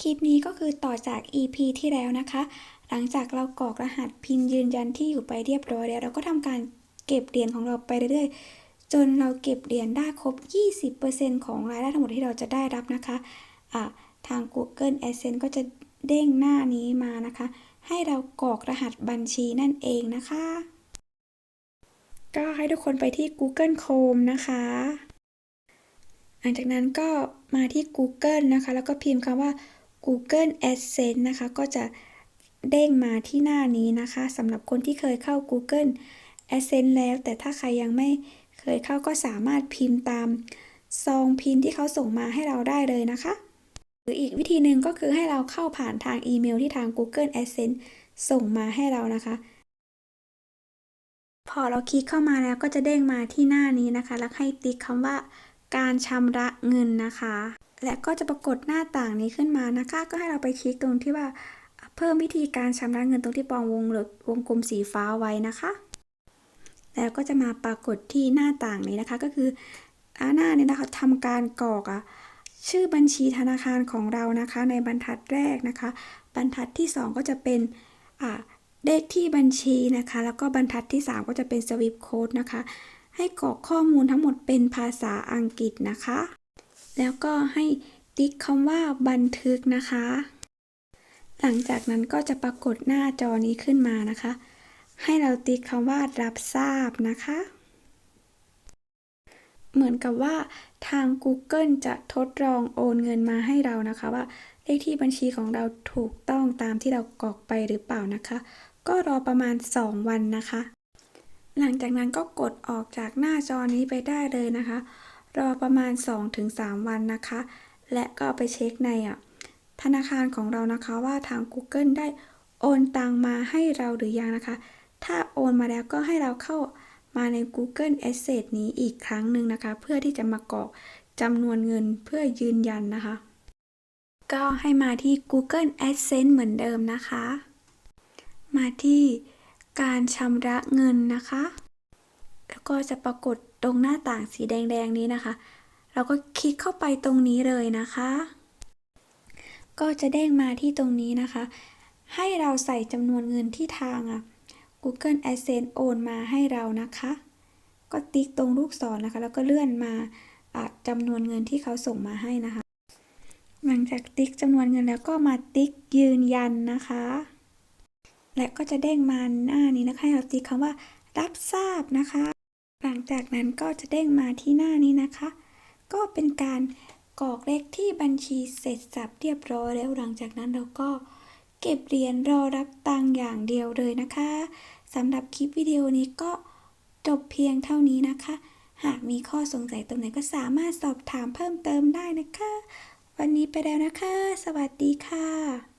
คลิปนี้ก็คือต่อจาก EP ที่แล้วนะคะ หลังจากเรากรอกรหัสพินยืนยันที่อยู่ไปเรียบร้อยแล้ว เราก็ทำการเก็บเหรียญของเราไปเรื่อยๆ จนเราเก็บเหรียญได้ครบ 20%ของรายได้ทั้งหมดที่เราจะได้รับนะคะะทาง Google Adsense ก็จะเด้งหน้านี้มานะคะ ให้เรากรอกรหัสบัญชีนั่นเองนะคะ ก็ให้ทุกคนไปที่ Google Chrome นะคะหลังจากนั้นก็มาที่ Google นะคะ แล้วก็พิมพ์คำว่า Google Adsense นะคะ ก็จะเด้งมาที่หน้านี้นะคะสำหรับคนที่เคยเข้า Google Adsense แล้ว แต่ถ้าใครยังไม่เคยเข้าก็สามารถพิมพ์ตามซองพินที่เขาส่งมาให้เราได้เลยนะคะ หรืออีกวิธีหนึ่งก็คือให้เราเข้าผ่านทางอีเมลที่ทาง Google Adsense ส่งมาให้เรานะคะ พอเราคลิกเข้ามาแล้วก็จะเด้งมาที่หน้านี้นะคะ แล้วให้ติ๊กคำว่าการชำระเงินนะคะ และก็จะปรากฏหน้าต่างนี้ขึ้นมานะคะ ก็ให้เราไปคลิกตรงที่ว่า เพิ่มวิธีการชำระเงินตรงที่ปองวงรือวงกลมสีฟ้าไว้นะคะ แล้วก็จะมาปรากฏที่หน้าต่างนี้นะคะ ก็คือหน้านี้นะคะทำการกรอกอะชื่อบัญชีธนาคารของเรานะคะ ในบรรทัดแรกนะคะ บรรทัดที่ 2 ก็จะเป็นอ่าเลขที่บัญชีนะคะ แล้วก็บรรทัดที่ 3 ก็จะเป็นสวิปโค้ดนะคะ ให้กรอกข้อมูลทั้งหมดเป็นภาษาอังกฤษนะคะ แล้วก็ให้ติ๊กคำว่าบันทึกนะคะ หลังจากนั้นก็จะปรากฏหน้าจอนี้ขึ้นมานะคะ ให้เราติ๊กคำว่ารับทราบนะคะ เหมือนกับว่าทาง Google จะทดลองโอนเงินมาให้เรานะคะว่าเลขที่บัญชีของเราถูกต้องตามที่เรากรอกไปหรือเปล่านะคะ ก็รอประมาณ 2 วันนะคะ หลังจากนั้นก็กดออกจากหน้าจอนี้ไปได้เลยนะคะ รอประมาณ 2-3 วันนะคะ และก็ไปเช็คในอะธนาคารของเรานะคะว่าทาง Google ได้โอนตังมาให้เราหรือยังนะคะ ถ้าโอนมาแล้วก็ให้เราเข้ามาใน Google Adsense นี้อีกครั้งหนึ่งนะคะ เพื่อที่จะมากรอกจำนวนเงินเพื่อยืนยันนะคะ ก็ให้มาที่ Google Adsense เหมือนเดิมนะคะ มาที่การชำระเงินนะคะ แล้วก็จะปรากฏตรงหน้าต่างสีแดง ๆ นี้นะคะ เราก็คลิกเข้าไปตรงนี้เลยนะคะ ก็จะเด้งมาที่ตรงนี้นะคะ ให้เราใส่จำนวนเงินที่ทางอะ Google Adsense โอนมาให้เรานะคะ ก็ติ๊กตรงลูกศรนะคะ แล้วก็เลื่อนมาจำนวนเงินที่เขาส่งมาให้นะคะ หลังจากติ๊กจำนวนเงินแล้วก็มาติ๊กยืนยันนะคะ และก็จะเด้งมาหน้านี้นะคะให้เราติ๊กคำว่ารับทราบนะคะ หลังจากนั้นก็จะเด้งมาที่หน้านี้นะคะ ก็เป็นการกรอกเลขที่บัญชีเสร็จสับเรียบร้อยแล้วหลังจากนั้นเราก็เก็บเหรียญรอรับตังอย่างเดียวเลยนะคะสำหรับคลิปวิดีโอนี้ก็จบเพียงเท่านี้นะคะ หากมีข้อสงสัยตรงไหนก็สามารถสอบถามเพิ่มเติมได้นะคะ วันนี้ไปแล้วนะคะ สวัสดีค่ะ